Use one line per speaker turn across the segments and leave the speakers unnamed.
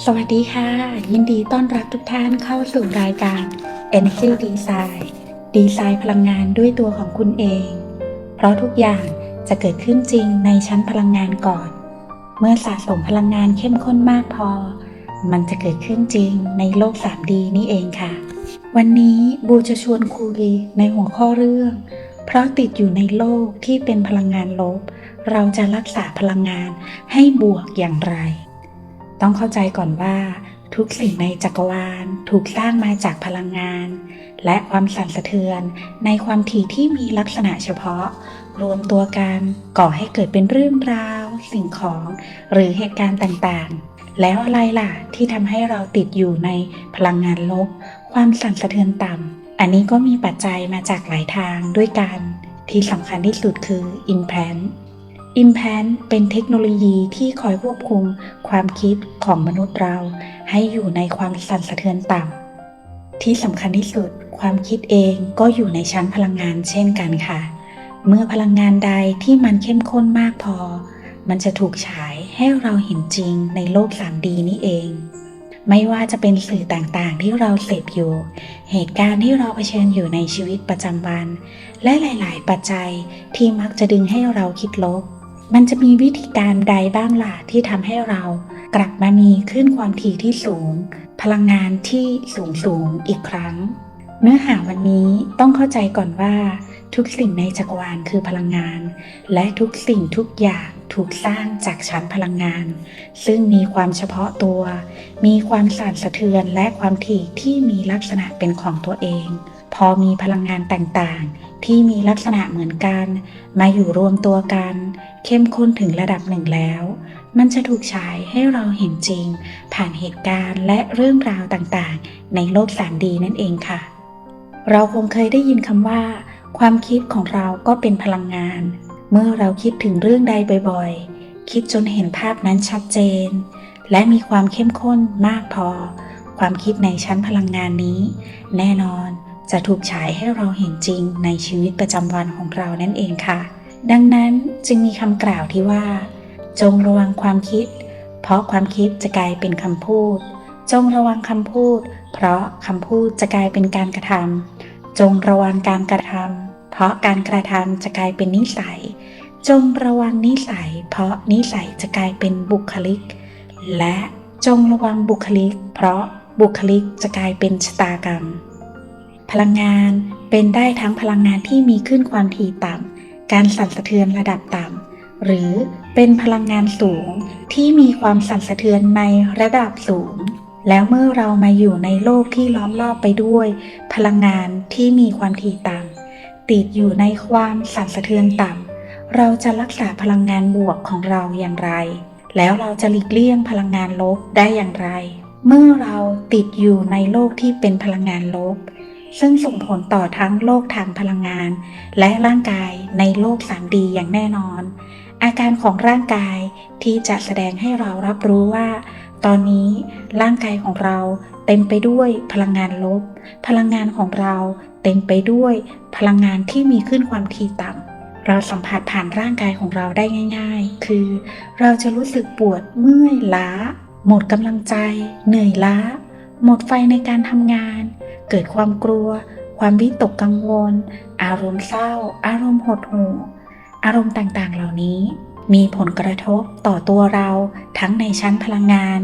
สวัสดีค่ะ ยินดีต้อนรับทุกท่านเข้าสู่รายการ Energy Design ดีไซน์พลังงานด้วยตัวของคุณเอง เพราะทุกอย่างจะเกิดขึ้นจริงในชั้นพลังงานก่อน เมื่อสะสมพลังงานเข้มข้นมากพอ มันจะเกิดขึ้นจริงในโลก 3D นี่เองค่ะ วันนี้บูจะชวนคุยในหัวข้อเรื่อง เพราะติดอยู่ในโลกที่เป็นพลังงานลบ เราจะรักษาพลังงานให้บวกอย่างไร ต้องเข้าใจก่อนว่า ทุกสิ่งในจักรวาลถูกสร้างมาจากพลังงาน และความสั่นสะเทือนในความถี่ที่มีลักษณะเฉพาะ รวมตัวกันก่อให้เกิดเป็นเรื่องราว สิ่งของ หรือเหตุการณ์ต่างๆ แล้วอะไรล่ะที่ทำให้เราติดอยู่ในพลังงานลบ ความสั่นสะเทือนต่ำอันนี้ก็มีปัจจัยมาจากหลายทางด้วยกัน ที่สำคัญที่สุดคือ Implant เป็นเทคโนโลยีที่คอยควบคุมความคิดของมนุษย์เรา ให้อยู่ในความสั่นสะเทือนต่ำที่สำคัญที่สุด ความคิดเองก็อยู่ในชั้นพลังงานเช่นกันค่ะ เมื่อพลังงานใดที่มันเข้มข้นมากพอ มันจะถูกฉายให้เราเห็นจริงในโลก 3D นี้เอง ไม่ว่าจะเป็นสื่อต่างๆ ที่เราเสพอยู่ เหตุการณ์ที่เราเผชิญอยู่ในชีวิตประจำวัน และหลาย ๆ ปัจจัยที่มักจะดึงให้เราคิดลบ มันจะมีวิธีการใดบ้างล่ะที่ทำให้เรากลับมามีขึ้นความถี่ที่สูง พลังงานที่สูงสูงอีกครั้ง เนื้อหาวันนี้ต้องเข้าใจก่อนว่าทุกสิ่งในจักรวาลคือพลังงาน และทุกสิ่งทุกอย่างถูกสร้างจากชั้นพลังงาน ซึ่งมีความเฉพาะตัว มีความสั่นสะเทือนและความถี่ที่มีลักษณะเป็นของตัวเอง พอมีพลังงานต่างๆ ที่มีลักษณะเหมือนกัน มาอยู่รวมตัวกัน เข้มข้นถึงระดับหนึ่งแล้ว มันจะถูกฉายให้เราเห็นจริง ผ่านเหตุการณ์และเรื่องราวต่างๆ ในโลก 3D นั่นเองค่ะ เราคงเคยได้ยินคำว่า ความคิดของเราก็เป็นพลังงาน เมื่อเราคิดถึงเรื่องใดบ่อยๆ คิดจนเห็นภาพนั้นชัดเจน และมีความเข้มข้นมากพอ ความคิดในชั้นพลังงานนี้ แน่นอน จะถูกฉายให้เราเห็นจริงในชีวิตประจำวันของเรานั่นเองค่ะ ดังนั้นจึงมีคำกล่าวที่ว่า จงระวังความคิด เพราะความคิดจะกลายเป็นคำพูด จงระวังคำพูด เพราะคำพูดจะกลายเป็นการกระทำจงระวังการกระทำเพราะการกระทำจะกลายเป็นนิสัย จงระวังนิสัย เพราะนิสัยจะกลายเป็นบุคลิก และจงระวังบุคลิก เพราะบุคลิกจะกลายเป็นชะตากรรม พลังงานเป็นได้ทั้งพลังงานที่มีขึ้นความถี่ต่ำ การสั่นสะเทือนระดับต่ำ หรือเป็นพลังงานสูงที่มีความสั่นสะเทือนในระดับสูง แล้วเมื่อเรามาอยู่ในโลกที่ล้อมรอบไปด้วย พลังงานที่มีความถี่ต่ำ ติดอยู่ในความสั่นสะเทือนต่ำ เราจะรักษาพลังงานบวกของเราอย่างไร แล้วเราจะหลีกเลี่ยงพลังงานลบได้อย่างไร เมื่อเราติดอยู่ในโลกที่เป็นพลังงานลบ ซึ่งส่งผลต่อทั้งโลกทางพลังงาน และร่างกายในโลก 3D อย่างแน่นอน อาการของร่างกายที่จะแสดงให้เรารับรู้ว่า ตอนนี้ร่างกายของเราเต็มไปด้วยพลังงานลบ พลังงานของเราเต็มไปด้วยพลังงานที่มีขึ้นความถี่ต่ำ เราสัมผัสผ่านร่างกายของเราได้ง่าย ๆ คือ เราจะรู้สึกปวดเมื่อยล้า หมดกำลังใจ เหนื่อยล้า หมดไฟในการทำงาน เกิดความกลัว ความวิตกกังวล อารมณ์เศร้า อารมณ์หดหู่ อารมณ์ต่างๆ เหล่านี้ มีผลกระทบต่อตัวเราทั้งในชั้นพลังงาน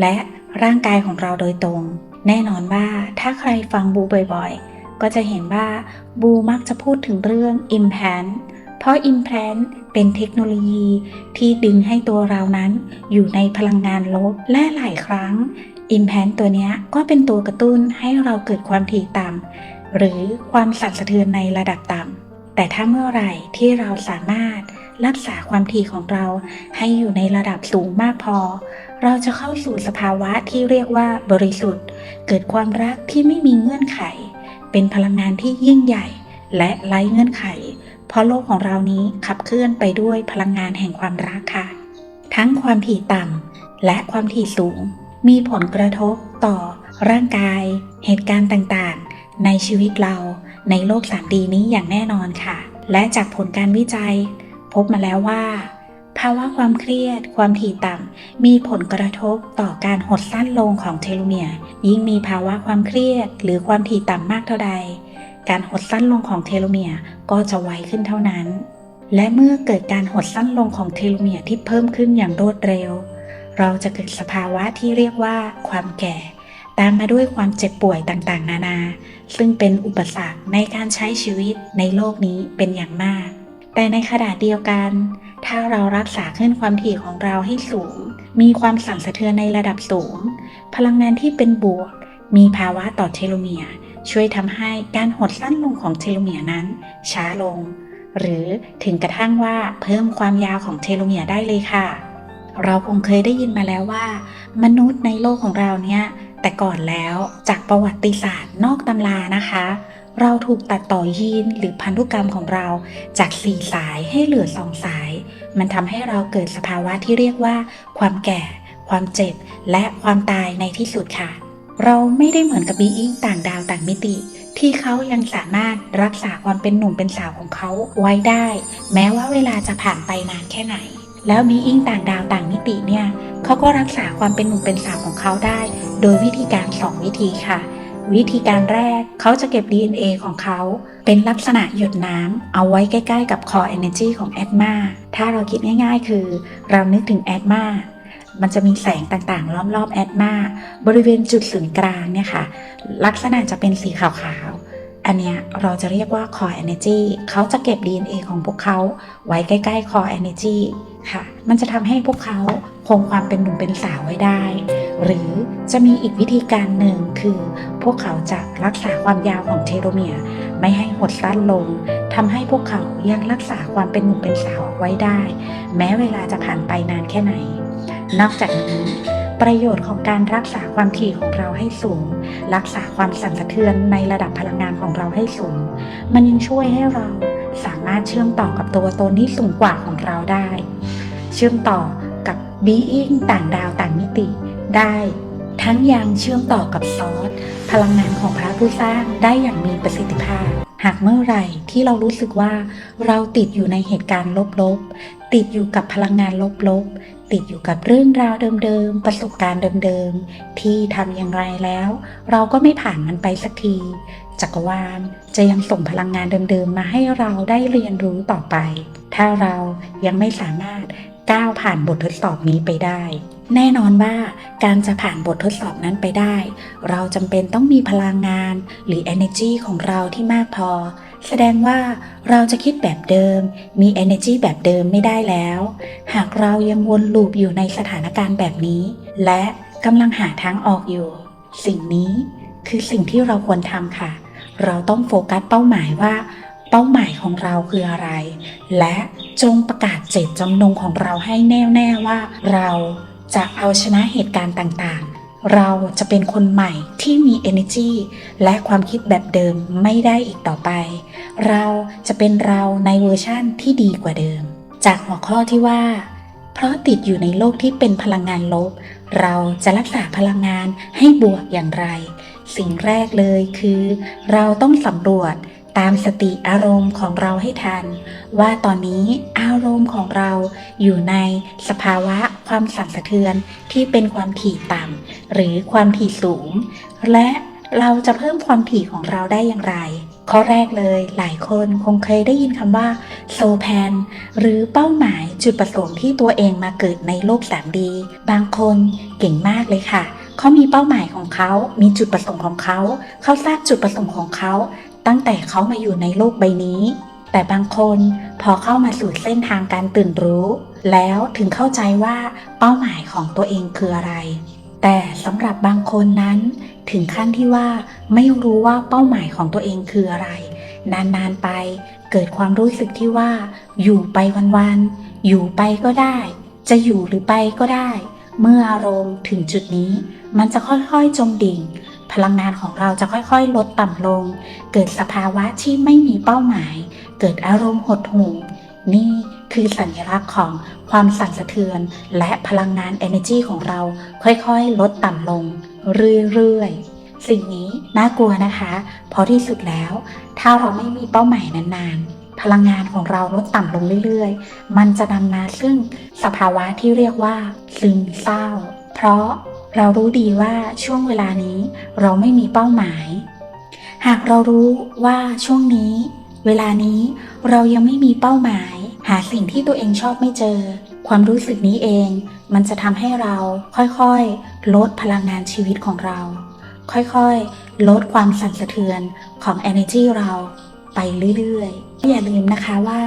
และร่างกายของเราโดยตรง แน่นอนว่าถ้าใครฟังบูบ่อยๆ ก็จะเห็นว่าบูมักจะพูดถึงเรื่อง implant เพราะ implant เป็นเทคโนโลยีที่ดึงให้ตัวเรานั้นอยู่ในพลังงานลบและหลายครั้ง implant ตัวนี้ก็เป็นตัวกระตุ้นให้เราเกิดความถี่ต่ำหรือความสั่นสะเทือนในระดับต่ำแต่ถ้าเมื่อไหร่ที่เราสามารถรักษาความถี่ของเราให้อยู่ในระดับสูงมากพอ เราจะเข้าสู่สภาวะที่เรียกว่าบริสุทธิ์ เกิดความรักที่ไม่มีเงื่อนไข เป็นพลังงานที่ยิ่งใหญ่ และไร้เงื่อนไข เพราะโลกของเรานี้ขับเคลื่อนไปด้วยพลังงานแห่งความรักค่ะ ทั้งความถี่ต่ำและความถี่สูง มีผลกระทบต่อร่างกาย เหตุการณ์ต่างๆ ในชีวิตเราในโลก 3D นี้อย่างแน่นอนค่ะ และจากผลการวิจัย พบมาแล้วว่า ภาวะความเครียด ความถี่ต่ำ มีผลกระทบต่อการหดสั้นลงของเทโลเมียร์ยิ่งมีภาวะความเครียด หรือความถี่ต่ำมากเท่าใด การหดสั้นลงของเทโลเมียร์ก็จะไวขึ้นเท่านั้น และเมื่อเกิดการหดสั้นลงของเทโลเมียร์ที่เพิ่มขึ้นอย่างรวดเร็ว เราจะเกิดสภาวะที่เรียกว่าความแก่ ตามมาด้วยความเจ็บป่วยต่างๆ นานา ซึ่งเป็นอุปสรรคในการใช้ชีวิตในโลกนี้เป็นอย่างมาก แต่ในขณะเดียวกัน ถ้าเรารักษาขึ้นความถี่ของเราให้สูง มีความสั่นสะเทือนในระดับสูง พลังงานที่เป็นบวก มีภาวะต่อเทโลเมียร์ช่วยทำให้การหดสั้นลงของเทโลเมียร์นั้น ช้าลง หรือถึงกระทั่งว่าเพิ่มความยาวของเทโลเมียร์ได้เลยค่ะ เราคงเคยได้ยินมาแล้วว่า มนุษย์ในโลกของเราเนี่ย แต่ก่อนแล้วจากประวัติศาสตร์นอกตำรานะคะ เราถูกตัดต่อยีนหรือพันธุกรรมของเราจากสี่สายให้เหลือสองสาย มันทำให้เราเกิดสภาวะที่เรียกว่า ความแก่ ความเจ็บ และความตายในที่สุดค่ะ เราไม่ได้เหมือนกับบีอิงต่างดาวต่างมิติที่เขายังสามารถรักษาความเป็นหนุ่มเป็นสาวของเขาไว้ได้ แม้ว่าเวลาจะผ่านไปนานแค่ไหน แล้วบีอิงต่างดาวต่างมิติเนี่ยเขาก็รักษาความเป็นหนุ่มเป็นสาวของเขาได้ โดยวิธีการ 2 วิธีค่ะ วิธีการแรกเขาจะเก็บ DNA ของเขา เป็นลักษณะหยดน้ำเอาไว้ใกล้ๆ กับ Core Energy ของแอดมาถ้าเราคิดง่ายๆ คือเรานึกถึงแอดมามันจะมีแสงต่างๆ ล้อมๆแอดมาบริเวณจุดศูนย์กลางเนี่ยค่ะ ลักษณะจะเป็นสีขาวๆ อันเนี้ยเราจะเรียกว่า Core Energy เขาจะเก็บ DNA ของพวกเขาไว้ใกล้ๆ Core Energy ค่ะ มันจะทำให้พวกเขาคงความเป็นหนุ่มเป็นสาวไว้ได้ หรือจะมีอีกวิธีการหนึ่งคือ พวกเขาจะรักษาความยาวของเทโลเมียร์ไม่ให้หดสั้นลงทำให้พวกเขายังรักษาความเป็นหนุ่มเป็นสาวไว้ได้ แม้เวลาจะผ่านไปนานแค่ไหน นอกจากนี้ประโยชน์ของการรักษาความถี่ของเราให้สูง รักษาความสั่นสะเทือนในระดับพลังงานของเราให้สูง มันยังช่วยให้เราสามารถเชื่อมต่อกับตัวตนที่สูงกว่าของเราได้ เชื่อมต่อกับ being ต่างดาวต่างมิติ ได้ทั้งยังเชื่อมต่อกับซอสพลังงานของพระผู้สร้างได้อย่างมีประสิทธิภาพ หากเมื่อไหร่ที่เรารู้สึกว่าเราติดอยู่ในเหตุการณ์ลบๆ ติดอยู่กับพลังงานลบๆ ติดอยู่กับเรื่องราวเดิมๆ ประสบการณ์เดิมๆ ที่ทำอย่างไรแล้ว เราก็ไม่ผ่านมันไปสักที จักรวาลจะยังส่งพลังงานเดิมๆ มาให้เราได้เรียนรู้ต่อไป ถ้าเรายังไม่สามารถ ก้าวผ่านบททดสอบนี้ไปได้ แน่นอนว่าการจะผ่านบททดสอบนั้นไปได้ เราจำเป็นต้องมีพลังงาน หรือ energy ของเราที่มากพอ แสดงว่าเราจะคิดแบบเดิม มี energy แบบเดิมไม่ได้แล้ว หากเรายังวนลูปอยู่ในสถานการณ์แบบนี้ และกำลังหาทางออกอยู่ สิ่งนี้คือสิ่งที่เราควรทำค่ะ เราต้องโฟกัสเป้าหมายว่า เป้าหมายของเราคืออะไร และจงประกาศเจตจำนงของเราให้แน่วแน่ว่า เราจะเอาชนะเหตุการณ์ต่างๆ เราจะเป็นคนใหม่ที่มี energy และความคิดแบบเดิมไม่ได้อีกต่อไป เราจะเป็นเราในเวอร์ชั่นที่ดีกว่าเดิม จากหัวข้อที่ว่า เพราะติดอยู่ในโลกที่เป็นพลังงานลบ เราจะรักษาพลังงานให้บวกอย่างไร สิ่งแรกเลยคือ เราต้องสำรวจ ตามสติอารมณ์ของเราให้ทัน ว่าตอนนี้อารมณ์ของเราอยู่ในสภาวะความสั่นสะเทือนที่เป็นความถี่ต่ำหรือความถี่สูง และเราจะเพิ่มความถี่ของเราได้อย่างไร ข้อแรกเลยหลายคนคงเคยได้ยินคำว่าโซแพนหรือเป้าหมายจุดประสงค์ที่ตัวเองมาเกิดในโลก 3D บางคนเก่งมากเลยค่ะเขามีเป้าหมายของเขา มีจุดประสงค์ของเขา เขาทราบจุดประสงค์ของเขา ตั้งแต่เขามาอยู่ในโลกใบนี้ แต่บางคนพอเข้ามาสู่เส้นทางการตื่นรู้ แล้วถึงเข้าใจว่าเป้าหมายของตัวเองคืออะไร แต่สำหรับบางคนนั้น ถึงขั้นที่ว่าไม่รู้ว่าเป้าหมายของตัวเองคืออะไร นานๆไปเกิดความรู้สึกที่ว่า อยู่ไปวันๆอยู่ไปก็ได้ จะอยู่หรือไปก็ได้ เมื่ออารมณ์ถึงจุดนี้ มันจะค่อยๆจมดิ่ง พลังงานของเราจะค่อยๆ ลดต่ำลง เกิดสภาวะที่ไม่มีเป้าหมาย เกิดอารมณ์หดหู่ นี่คือสัญลักษณ์ของความสั่นสะเทือน และพลังงาน energy ของเราค่อยๆ ลดต่ำลง เรื่อยๆ สิ่งนี้น่ากลัวนะคะ เพราะที่สุดแล้ว ถ้าเราไม่มีเป้าหมายนานๆ พลังงานของเราลดต่ำลงเรื่อยๆ มันจะนำมาซึ่งสภาวะที่เรียกว่า ซึมเศร้า เพราะ เรารู้ดีว่าช่วงเวลานี้เราไม่มีเป้าหมาย หากเรารู้ว่าช่วงนี้ เวลานี้เรายังไม่มีเป้าหมาย หาสิ่งที่ตัวเองชอบไม่เจอ ความรู้สึกนี้เอง มันจะทำให้เราค่อยๆ ลดพลังงานชีวิตของเรา ค่อยๆ ลดความสั่นสะเทือนของ energy เราไปเรื่อยๆ อย่าลืมนะคะว่า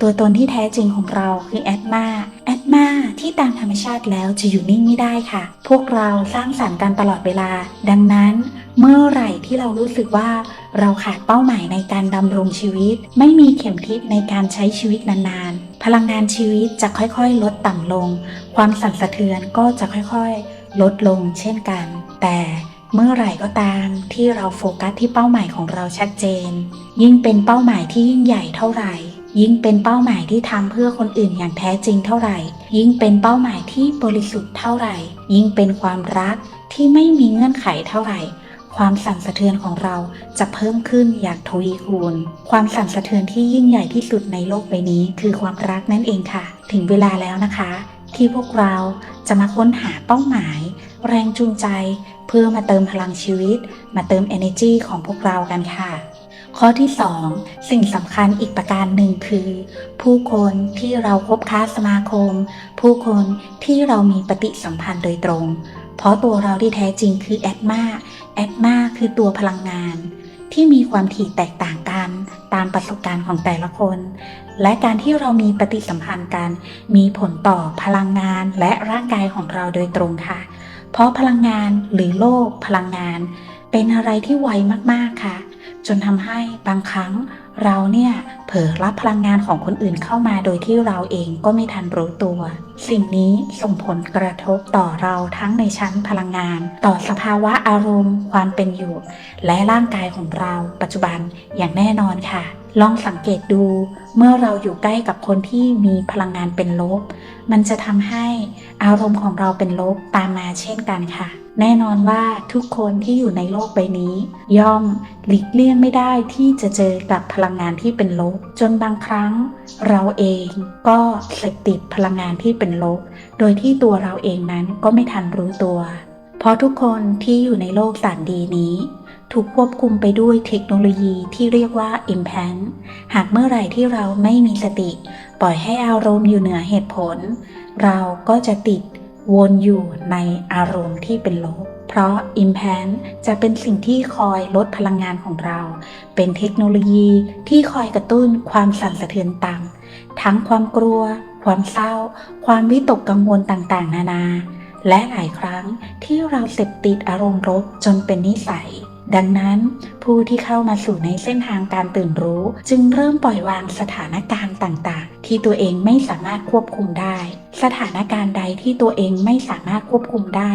ตัวตนที่แท้จริงของเราคือแอดมาแอดมาที่ตามธรรมชาติแล้วจะอยู่นิ่งไม่ได้ค่ะ พวกเราสร้างสรรค์กันตลอดเวลา ดังนั้น เมื่อไหร่ที่เรารู้สึกว่า เราขาดเป้าหมายในการดำรงชีวิต ไม่มีเข็มทิศในการใช้ชีวิตนานๆ พลังงานชีวิตจะค่อยๆ ลดต่ำลง ความสั่นสะเทือนก็จะค่อยๆ ลดลงเช่นกัน แต่เมื่อไหร่ก็ตามที่เราโฟกัสที่เป้าหมายของเราชัดเจน ยิ่งเป็นเป้าหมายที่ยิ่งใหญ่เท่าไหร่ ยิ่งเป็นเป้าหมายที่ทำเพื่อคนอื่นอย่างแท้จริงเท่าไหร่ ยิ่งเป็นเป้าหมายที่บริสุทธิ์เท่าไหร่ ยิ่งเป็นความรักที่ไม่มีเงื่อนไขเท่าไหร่ ความสั่นสะเทือนของเราจะเพิ่มขึ้นอย่างทวีคูณ ความสั่นสะเทือนที่ยิ่งใหญ่ที่สุดในโลกใบนี้ คือความรักนั่นเองค่ะ ถึงเวลาแล้วนะคะ ที่พวกเราจะมาค้นหาเป้าหมาย แรงจูงใจ เพื่อมาเติมพลังชีวิต มาเติม energy ของพวกเรากันค่ะ ข้อที่ 2 สิ่งสำคัญอีกประการหนึ่งคือ ผู้คนที่เราคบค้าสมาคม ผู้คนที่เรามีปฏิสัมพันธ์โดยตรง เพราะตัวเราที่แท้จริงคือแอดมาแอดมาคือตัวพลังงาน ที่มีความถี่แตกต่างกันตามประสบการณ์ของแต่ละคน และการที่เรามีปฏิสัมพันธ์กัน มีผลต่อพลังงานและร่างกายของเราโดยตรงค่ะ เพราะพลังงานหรือโลกพลังงาน เป็นอะไรที่ไวมากๆค่ะ จนทำให้บางครั้งเราเนี่ยเผลอรับพลังงานของคนอื่นเข้ามาโดยที่เราเองก็ไม่ทันรู้ตัว สิ่งนี้ส่งผลกระทบต่อเราทั้งในชั้นพลังงาน ต่อสภาวะอารมณ์ ความเป็นอยู่ และร่างกายของเราปัจจุบันอย่างแน่นอนค่ะ ลองสังเกตดู เมื่อเราอยู่ใกล้กับคนที่มีพลังงานเป็นลบ มันจะทำให้อารมณ์ของเราเป็นลบตามมาเช่นกันค่ะแน่นอนว่าทุกคนที่อยู่ในโลกใบนี้ ย่อมหลีกเลี่ยงไม่ได้ที่จะเจอกับพลังงานที่เป็นลบ จนบางครั้ง เราเองก็เสพติดพลังงานที่เป็นลบ โดยที่ตัวเราเองนั้นก็ไม่ทันรู้ตัว เพราะทุกคนที่อยู่ในโลกสารดีนี้ ถูกควบคุมไปด้วยเทคโนโลยีที่เรียกว่า Impact หากเมื่อไหร่ที่เราไม่มีสติ ปล่อยให้อารมณ์อยู่เหนือเหตุผล เราก็จะติดวนอยู่ในอารมณ์ที่เป็นลบ เพราะ Impact จะเป็นสิ่งที่คอยลดพลังงานของเรา เป็นเทคโนโลยีที่คอยกระตุ้นความสั่นสะเทือนต่ำทั้งความกลัว ความเศร้า ความวิตกกังวลต่างๆ นานา และหลายครั้งที่เราเสพติดอารมณ์ลบจนเป็นนิสัย ดังนั้น ผู้ที่เข้ามาสู่ในเส้นทางการตื่นรู้ จึงเริ่มปล่อยวางสถานการณ์ต่างๆ ที่ตัวเองไม่สามารถควบคุมได้ สถานการณ์ใดที่ตัวเองไม่สามารถควบคุมได้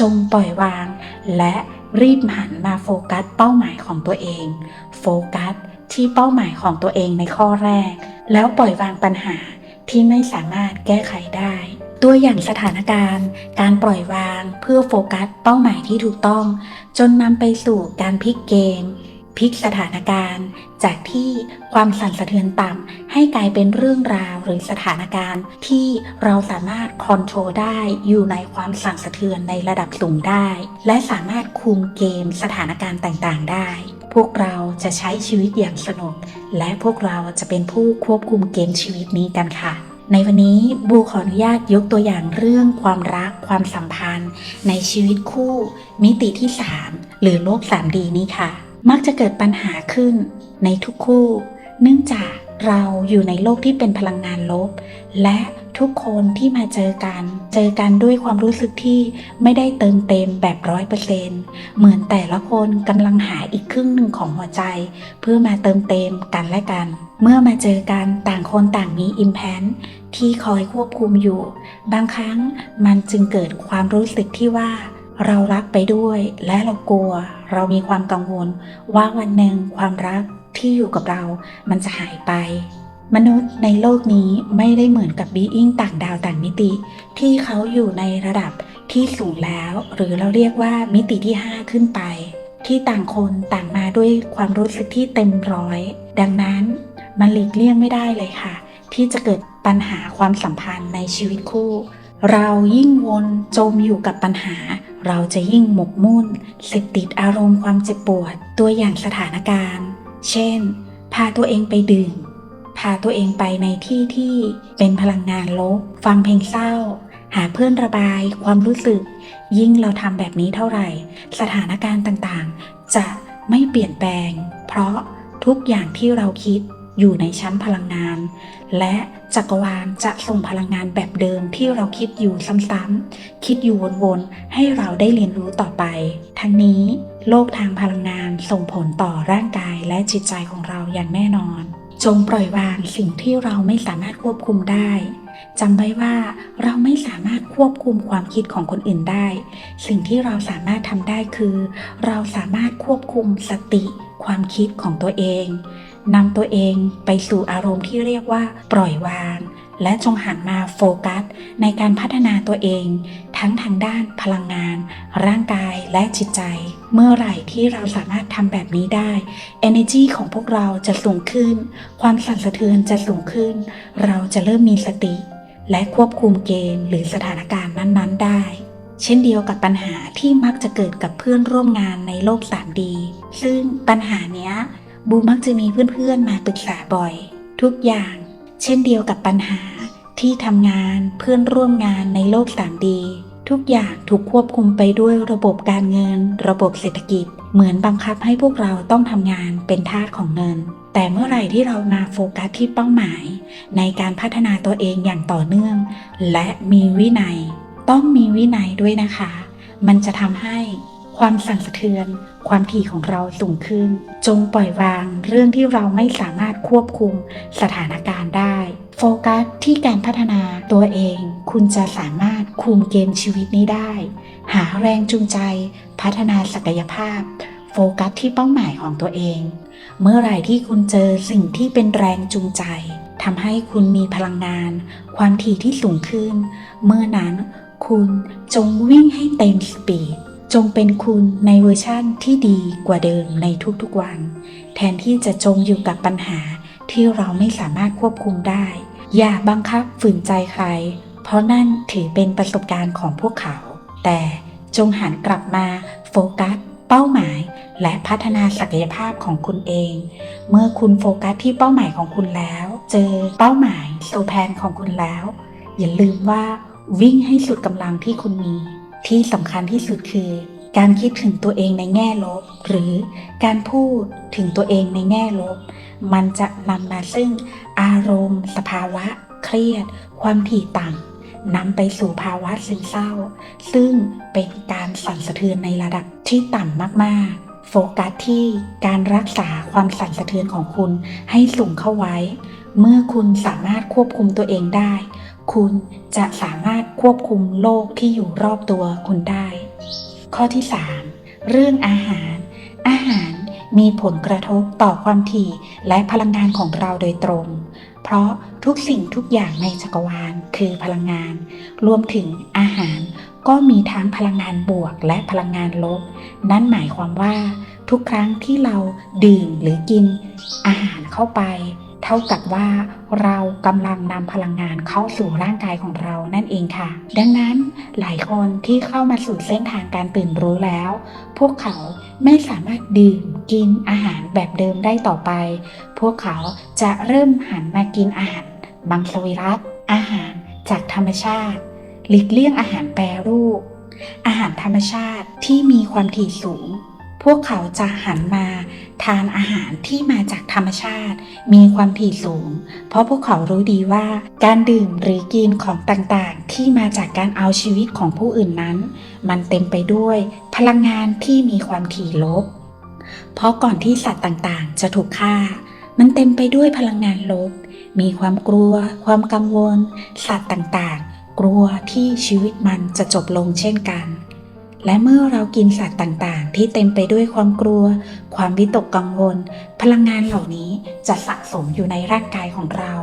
จงปล่อยวาง และรีบหันมาโฟกัสเป้าหมายของตัวเอง โฟกัสที่เป้าหมายของตัวเองในข้อแรก แล้วปล่อยวางปัญหา ที่ไม่สามารถแก้ไขได้ ตัวอย่างสถานการณ์ การปล่อยวางเพื่อโฟกัสเป้าหมายที่ถูกต้อง จนนำไปสู่การพลิกเกมพลิกสถานการณ์ จากที่ความสั่นสะเทือนต่ำให้กลายเป็นเรื่องราวหรือสถานการณ์ที่เราสามารถคอนโทรลได้อยู่ในความสั่นสะเทือนในระดับสูงได้ และสามารถคุมเกมสถานการณ์ต่างๆ ได้ พวกเราจะใช้ชีวิตอย่างสนุก และพวกเราจะเป็นผู้ควบคุมเกมชีวิตนี้กันค่ะ ในวันนี้บูขออนุญาตยกตัวอย่างเรื่องความรักความสัมพันธ์ ในชีวิตคู่ มิติที่ 3 หรือโลก 3D นี้ค่ะ มักจะเกิดปัญหาขึ้นในทุกคู่ เนื่องจากเราอยู่ในโลกที่เป็นพลังงานลบ และ ทุกคนที่มาเจอกัน เจอกันด้วยความรู้สึกที่ไม่ได้เติมเต็มแบบร้อยเปอร์เซนเหมือนแต่ละคนกำลังหาอีกครึ่งหนึ่งของหัวใจ เพื่อมาเติมเต็มกันและกัน เมื่อมาเจอกันต่างคนต่างมีอิมแพนที่คอยควบคุมอยู่ บางครั้งมันจึงเกิดความรู้สึกที่ว่าเรารักไปด้วยและเรากลัว เรามีความกังวล ว่าวันหนึ่งความรักที่อยู่กับเรา มันจะหายไป มนุษย์ในโลกนี้ไม่ได้เหมือนกับบีอิงต่างดาวต่างมิติ ที่เขาอยู่ในระดับที่สูงแล้ว หรือเราเรียกว่ามิติที่ 5 ขึ้นไป ที่ต่างคนต่างมาด้วยความรู้สึกที่เต็มร้อย ดังนั้นมันหลีกเลี่ยงไม่ได้เลยค่ะ ที่จะเกิดปัญหาความสัมพันธ์ในชีวิตคู่ เรายิ่งวนจมอยู่กับปัญหา เราจะยิ่งหมกมุ่นเสพติดอารมณ์ความเจ็บปวดตัวอย่างสถานการณ์ เช่น พาตัวเองไปดื่ม พาตัวเองไปในที่ที่เป็นพลังงานลบ ฟังเพลงเศร้า หาเพื่อนระบาย ความรู้สึก ยิ่งเราทำแบบนี้เท่าไหร่ สถานการณ์ต่างๆ จะไม่เปลี่ยนแปลง เพราะทุกอย่างที่เราคิดอยู่ในชั้นพลังงาน และจักรวาลจะส่งพลังงานแบบเดิมที่เราคิดอยู่ซ้ำๆ คิดอยู่วนๆ ให้เราได้เรียนรู้ต่อไป ทั้งนี้โลกทางพลังงานส่งผลต่อร่างกายและจิตใจของเราอย่างแน่นอน จงปล่อยวางสิ่งที่เราไม่สามารถควบคุมได้จำไว้ว่าเราไม่สามารถควบคุมความคิดของคนอื่นได้ สิ่งที่เราสามารถทำได้คือ เราสามารถควบคุมสติความคิดของตัวเองนำตัวเองไปสู่อารมณ์ที่เรียกว่า ปล่อยวาง และจงหันมาโฟกัสในการพัฒนาตัวเอง ทั้งทางด้านพลังงาน ร่างกายและจิตใจ เมื่อไหร่ที่เราสามารถทำแบบนี้ได้ energy ของพวกเราจะสูงขึ้น ความสั่นสะเทือนจะสูงขึ้น เราจะเริ่มมีสติ และควบคุมเกมหรือสถานการณ์นั้น ๆ ได้ เช่นเดียวกับปัญหาที่มักจะเกิดกับเพื่อนร่วมงานในโลก 3D ซึ่งปัญหาเนี้ยบูมักจะมีเพื่อนๆมาปรึกษาบ่อย ทุกอย่าง เช่นเดียวกับปัญหาที่ทำงานเพื่อนร่วมงานในโลก 3D ทุกอย่างถูกควบคุมไปด้วยระบบการเงิน ระบบเศรษฐกิจ เหมือนบังคับให้พวกเราต้องทำงานเป็นทาสของเงิน แต่เมื่อไหร่ที่เรามาโฟกัสที่เป้าหมาย ในการพัฒนาตัวเองอย่างต่อเนื่อง และมีวินัย ต้องมีวินัยด้วยนะคะ มันจะทำให้ความสั่นสะเทือน ความถี่ของเราสูงขึ้น จงปล่อยวางเรื่องที่เราไม่สามารถควบคุมสถานการณ์ได้ โฟกัสที่การพัฒนาตัวเอง คุณจะสามารถคุมเกมชีวิตนี้ได้ หาแรงจูงใจ พัฒนาศักยภาพ โฟกัสที่เป้าหมายของตัวเอง เมื่อไหร่ที่คุณเจอสิ่งที่เป็นแรงจูงใจทำให้คุณมีพลังงาน ความถี่ที่สูงขึ้น เมื่อนั้นคุณจงวิ่งให้เต็มสปีด จงเป็นคุณในเวอร์ชั่นที่ดีกว่าเดิมในทุกๆวัน แทนที่จะจมอยู่กับปัญหาที่เราไม่สามารถควบคุมได้ อย่าบังคับฝืนใจใคร เพราะนั่นถือเป็นประสบการณ์ของพวกเขา แต่จงหันกลับมาโฟกัส เป้าหมาย และพัฒนาศักยภาพของคุณเอง เมื่อคุณโฟกัสที่เป้าหมายของคุณแล้ว เจอเป้าหมายโซแพนของคุณแล้ว อย่าลืมว่าวิ่งให้สุดกำลังที่คุณมี ที่สำคัญที่สุดคือ การคิดถึงตัวเองในแง่ลบ หรือการพูดถึงตัวเองในแง่ลบ มันจะนำมาซึ่งอารมณ์ สภาวะ เครียด ความถี่ต่ำนำไปสู่ภาวะซึมเศร้า ซึ่งเป็นการสั่นสะเทือนในระดับที่ต่ำมากๆ โฟกัสที่การรักษาความสั่นสะเทือนของคุณให้สูงเข้าไว้ เมื่อคุณสามารถควบคุมตัวเองได้ คุณจะสามารถควบคุมโลกที่อยู่รอบตัวคุณได้ ข้อที่ 3 เรื่องอาหาร อาหารมีผลกระทบต่อความถี่และพลังงานของเราโดยตรง เพราะทุกสิ่งทุกอย่างในจักรวาลคือพลังงาน รวมถึงอาหารก็มีทั้งพลังงานบวกและพลังงานลบ นั่นหมายความว่า ทุกครั้งที่เราดื่มหรือกิน อาหารเข้าไป เท่ากับว่าเรากำลังนำพลังงานเข้าสู่ร่างกายของเรานั่นเองค่ะ ดังนั้นหลายคนที่เข้ามาสู่เส้นทางการตื่นรู้แล้ว พวกเขาไม่สามารถดื่มกินอาหารแบบเดิมได้ต่อไป พวกเขาจะเริ่มหันมากินอาหารมังสวิรัตอาหารจากธรรมชาติ หลีกเลี่ยงอาหารแปรรูป อาหารธรรมชาติที่มีความถี่สูง พวกเขาจะหันมาทานอาหารที่มาจากธรรมชาติ มีความถี่สูง เพราะพวกเขารู้ดีว่าการดื่มหรือกินของต่างๆ ที่มาจากการเอาชีวิตของผู้อื่นนั้น มันเต็มไปด้วยพลังงานที่มีความถี่ลบ เพราะก่อนที่สัตว์ต่างๆ จะถูกฆ่า มันเต็มไปด้วยพลังงานลบ มีความกลัว ความกังวล สัตว์ต่างๆ กลัวที่ชีวิตมันจะจบลงเช่นกัน และเมื่อเรากินสัตว์ต่างๆ ที่เต็มไปด้วยความกลัว ความวิตกกังวล พลังงานเหล่านี้จะสะสมอยู่ในร่างกายของเรา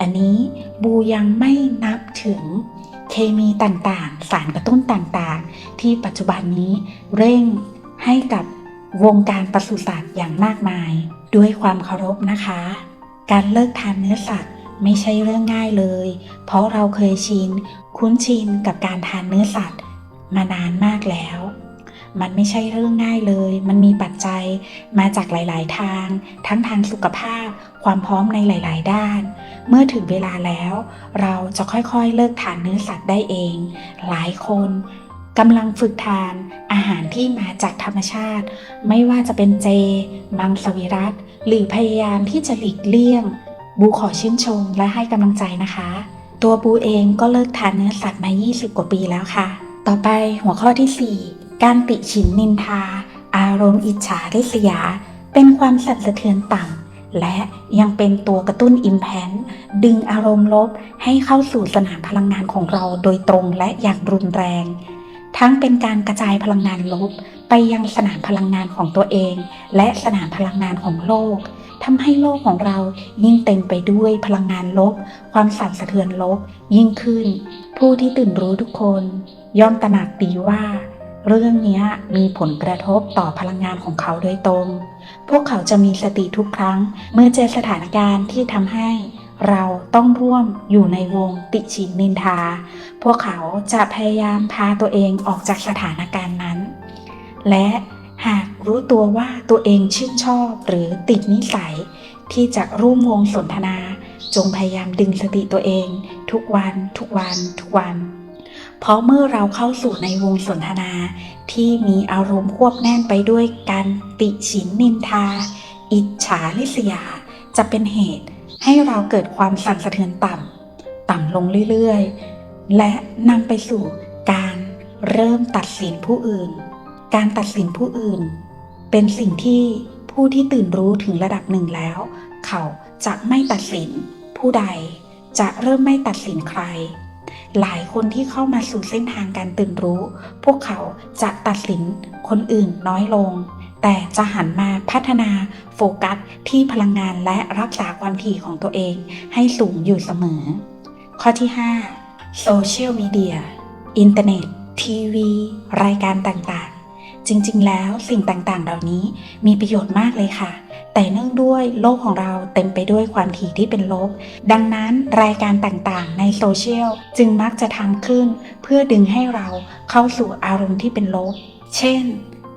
อันนี้บูยังไม่นับถึงเคมีต่างๆ สารกระตุ้นต่างๆ ที่ปัจจุบันนี้เร่งให้กับวงการปศุสัตว์อย่างมากมาย ด้วยความเคารพนะคะ การเลิกทานเนื้อสัตว์ไม่ใช่เรื่องง่ายเลย เพราะเราเคยชิน คุ้นชินกับการทานเนื้อสัตว์ มานานมากแล้ว มันไม่ใช่เรื่องง่ายเลย มันมีปัจจัยมาจากหลาย ๆ ทาง ทั้งทางสุขภาพ ความพร้อมในหลาย ๆ ด้าน เมื่อถึงเวลาแล้ว เราจะค่อย ๆ เลิกทานเนื้อสัตว์ได้เอง หลายคนกำลังฝึกทานอาหารที่มาจากธรรมชาติ ไม่ว่าจะเป็นเจ มังสวิรัตหรือพยายามที่จะหลีกเลี่ยง บูขอชื่นชมและให้กำลังใจนะคะ ตัวบูเองก็เลิกทานเนื้อสัตว์มา 20 กว่าปีแล้วค่ะ ต่อไปหัวข้อที่ 4 การติฉินนินทา อารมณ์อิจฉาริษยา เป็นความสั่นสะเทือนต่ำ และยังเป็นตัวกระตุ้นอิมแพนดึงอารมณ์ลบให้เข้าสู่สนามพลังงานของเราโดยตรงและอย่างรุนแรง ทั้งเป็นการกระจายพลังงานลบ ไปยังสนามพลังงานของตัวเอง และสนามพลังงานของโลกทำให้โลกของเรายิ่งเต็มไปด้วยพลังงานลบ ความสั่นสะเทือนลบยิ่งขึ้น ผู้ที่ตื่นรู้ทุกคน ย่อมตระหนักดีว่า เรื่องนี้มีผลกระทบต่อพลังงานของเขาโดยตรง พวกเขาจะมีสติทุกครั้ง เมื่อเจอสถานการณ์ที่ทำให้เราต้องร่วมอยู่ในวงติชินนินทา พวกเขาจะพยายามพาตัวเองออกจากสถานการณ์นั้น และหากรู้ตัวว่าตัวเองชื่นชอบหรือติดนิสัย ที่จะร่วมวงสนทนา จงพยายามดึงสติตัวเอง ทุกวัน ทุกวัน ทุกวัน เพราะเมื่อเราเข้าสู่ในวงสนทนาที่มีอารมณ์ควบแน่นไปด้วยการติฉินนินทา อิจฉาริษยา จะเป็นเหตุให้เราเกิดความสั่นสะเทือนต่ำ ต่ำลงเรื่อยๆ และนำไปสู่การเริ่มตัดสินผู้อื่น การตัดสินผู้อื่น เป็นสิ่งที่ผู้ที่ตื่นรู้ถึงระดับหนึ่งแล้ว เขาจะไม่ตัดสินผู้ใด จะเริ่มไม่ตัดสินใคร หลายคนที่เข้ามาสู่เส้นทางการตื่นรู้ พวกเขาจะตัดสินคนอื่นน้อยลง แต่จะหันมาพัฒนาโฟกัสที่พลังงานและรักษาความถี่ของตัวเองให้สูงอยู่เสมอ ข้อที่ 5 โซเชียลมีเดีย อินเทอร์เน็ต ทีวี รายการต่างๆ จริงๆ แล้วสิ่งต่างๆ เหล่านี้มีประโยชน์มากเลยค่ะ แต่เนื่องด้วยโลกของเราเต็มไปด้วยความถี่ที่เป็นลบ ดังนั้นรายการต่างๆ ในโซเชียลจึงมักจะทำขึ้น เพื่อดึงให้เราเข้าสู่อารมณ์ที่เป็นลบ เช่น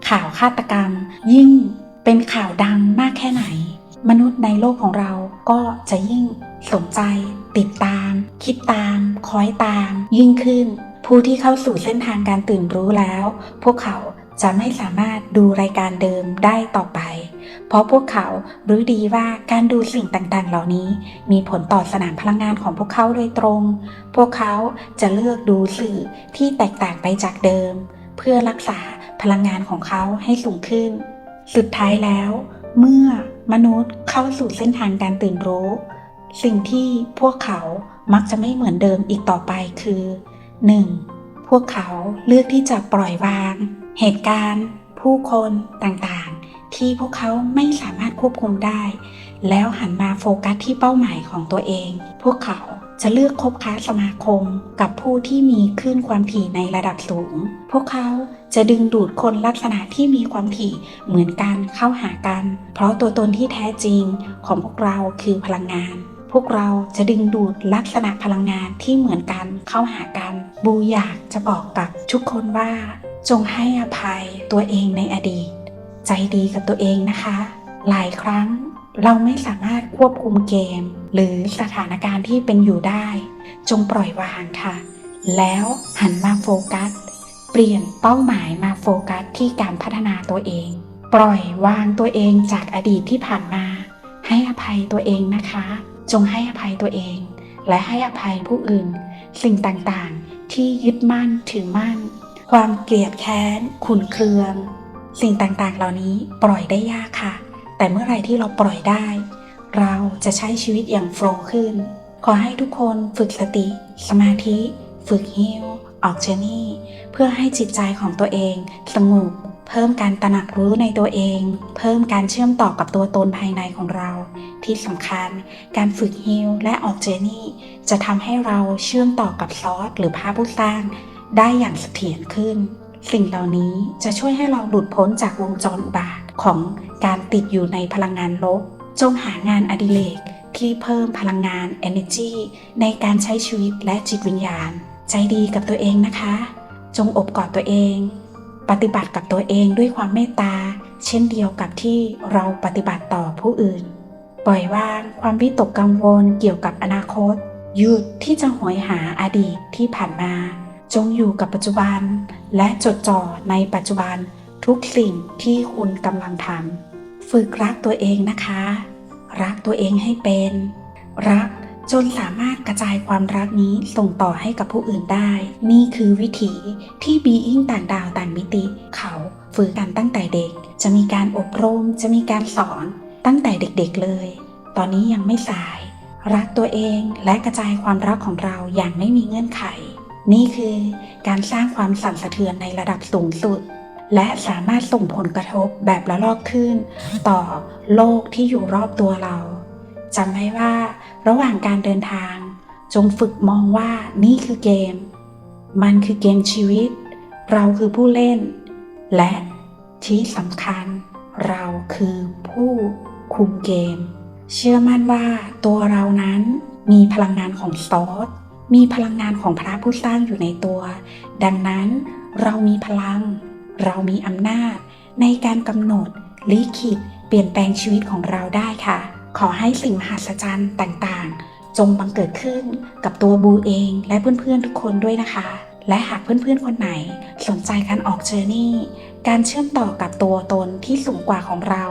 ข่าวฆาตกรรม ยิ่งเป็นข่าวดังมากแค่ไหน มนุษย์ในโลกของเราก็จะยิ่งสนใจ ติดตาม คิดตาม คอยตาม ยิ่งขึ้น ผู้ที่เข้าสู่เส้นทางการตื่นรู้แล้ว พวกเขาจะไม่สามารถดูรายการเดิมได้ต่อไป เพราะพวกเขารู้ดีว่าการดูสิ่งต่างๆ เหล่านี้ มีผลต่อสนามพลังงานของพวกเขาโดยตรง พวกเขาจะเลือกดูสื่อที่แตกต่างไปจากเดิม เพื่อรักษาพลังงานของเขาให้สูงขึ้น สุดท้ายแล้ว เมื่อมนุษย์เข้าสู่เส้นทางการตื่นรู้ สิ่งที่พวกเขามักจะไม่เหมือนเดิมอีกต่อไปคือ 1. พวกเขาเลือกที่จะปล่อยวาง เหตุการณ์ ผู้คนต่างๆ ที่พวกเขาไม่สามารถควบคุมได้ แล้วหันมาโฟกัสที่เป้าหมายของตัวเอง พวกเขาจะเลือกคบค้าสมาคมกับผู้ที่มีคลื่นความถี่ในระดับสูง พวกเขาจะดึงดูดคนลักษณะที่มีความถี่เหมือนกันเข้าหากัน เพราะตัวตนที่แท้จริงของพวกเราคือพลังงาน พวกเราจะดึงดูดลักษณะพลังงานที่เหมือนกันเข้าหากัน บูอยากจะบอกกับทุกคนว่า จงให้อภัยตัวเองในอดีต ใจดีกับตัวเองนะคะ หลายครั้งเราไม่สามารถควบคุมเกม หรือสถานการณ์ที่เป็นอยู่ได้ จงปล่อยวางค่ะ แล้วหันมาโฟกัส เปลี่ยนเป้าหมายมาโฟกัสที่การพัฒนาตัวเอง ปล่อยวางตัวเองจากอดีตที่ผ่านมา ให้อภัยตัวเองนะคะ จงให้อภัยตัวเอง และให้อภัยผู้อื่น สิ่งต่างๆ ที่ยึดมั่นถือมั่น ความเกลียดแค้นขุนเคือง สิ่งต่างๆ เหล่านี้ปล่อยได้ยากค่ะ แต่เมื่อไรที่เราปล่อยได้ เราจะใช้ชีวิตอย่างโฟล์ขึ้น ขอให้ทุกคนฝึกสติ สมาธิ ฝึกฮิวออกเจนี่ เพื่อให้จิตใจของตัวเองสงบเพิ่มการตระหนักรู้ในตัวเอง เพิ่มการเชื่อมต่อกับตัวตนภายในของเรา ที่สำคัญการฝึกฮิลและออกเจนี่ จะทำให้เราเชื่อมต่อกับซอสหรือภาพผู้สร้างได้อย่างเสถียรขึ้น สิ่งเหล่านี้จะช่วยให้เราหลุดพ้นจากวงจรอุบาทของการติดอยู่ในพลังงานลบ จงหางานอดิเรกที่เพิ่มพลังงาน energy ในการใช้ชีวิตและจิตวิญญาณ ใจดีกับตัวเองนะคะ จงอบกอดตัวเอง ปฏิบัติกับตัวเองด้วยความเมตตา เช่นเดียวกับที่เราปฏิบัติต่อผู้อื่น ปล่อยวางความวิตกกังวลเกี่ยวกับอนาคต หยุดที่จะหวยหาอดีตที่ผ่านมา จงอยู่กับปัจจุบัน และจดจ่อในปัจจุบันทุกสิ่งที่คุณกำลังทำฝึกรักตัวเองนะคะ รักตัวเองให้เป็น รักจนสามารถกระจายความรักนี้ส่งต่อให้กับผู้อื่นได้ นี่คือวิถีที่บีอิงต่างดาวต่างมิติ เขาฝึกกันตั้งแต่เด็ก จะมีการอบรม จะมีการสอนตั้งแต่เด็กๆเลย ตอนนี้ยังไม่สาย รักตัวเองและกระจายความรักของเราอย่างไม่มีเงื่อนไข นี่คือการสร้างความสั่นสะเทือนในระดับสูงสุด และสามารถส่งผลกระทบแบบละลอกขึ้น ต่อโลกที่อยู่รอบตัวเราจำไว้ว่า ระหว่างการเดินทาง จงฝึกมองว่านี่คือเกม มันคือเกมชีวิต เราคือผู้เล่น และที่สำคัญ เราคือผู้คุมเกม เชื่อมั่นว่าตัวเรานั้นมีพลังงานของซอส มีพลังงานของพระผู้สร้างอยู่ในตัว ดังนั้นเรามีพลัง เรามีอำนาจ ในการกำหนดลิขิตเปลี่ยนแปลงชีวิตของเราได้ค่ะ ขอให้สิ่งมหัศจรรย์ต่างๆ จงบังเกิดขึ้นกับตัวบูเองและเพื่อนๆทุกคนด้วยนะคะ และหากเพื่อนๆคนไหนสนใจการออกเจอร์นี่การเชื่อมต่อกับตัวตนที่สูงกว่าของเรา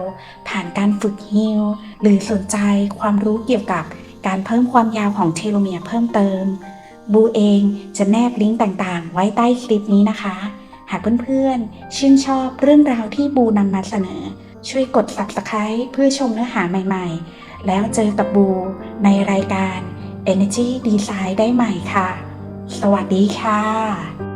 ผ่านการฝึกฮิลหรือสนใจความรู้เกี่ยวกับ การเพิ่มความยาวของเทโลเมียร์เพิ่มเติม บูเองจะแนบลิงก์ต่างๆ ไว้ใต้คลิปนี้นะคะ หากเพื่อนๆ ชื่นชอบเรื่องราวที่บูนำมาเสนอ ช่วยกด subscribe เพื่อชมเนื้อหาใหม่ๆ แล้วเจอกับบูในรายการ Energy Design ได้ใหม่ค่ะ สวัสดีค่ะ